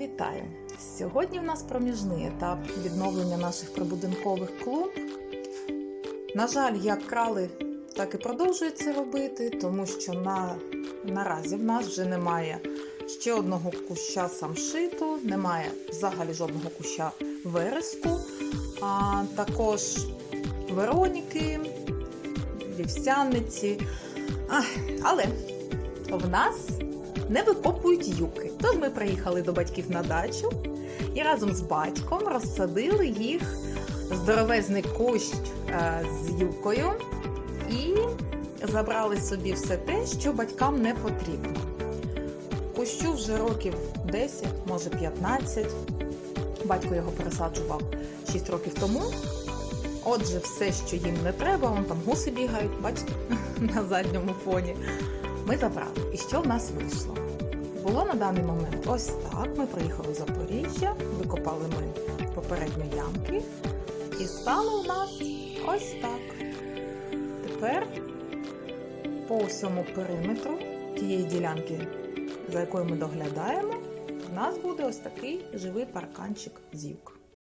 Вітаю! Сьогодні в нас проміжний етап відновлення наших прибудинкових клумб. На жаль, як крали, так і продовжують це робити, тому що на, наразі в нас вже немає ще одного куща самшиту, немає взагалі жодного куща вереску, а також Вероніки, вівсяниці. Але в нас не викопують юки. Тож ми приїхали до батьків на дачу і разом з батьком розсадили їх здоровезний кущ е, з юкою і забрали собі все те, що батькам не потрібно. Кущу вже років 10, може 15. Батько його пересаджував 6 років тому. Отже, все, що їм не треба, вон там гуси бігають, бачите, на задньому фоні. Ми забрали. І що в нас вийшло? Було на даний момент ось так. Ми приїхали в Запоріжжя, викопали ми попередньо ямки, і стало у нас ось так. Тепер по всьому периметру тієї ділянки, за якою ми доглядаємо, у нас буде ось такий живий парканчик з юк.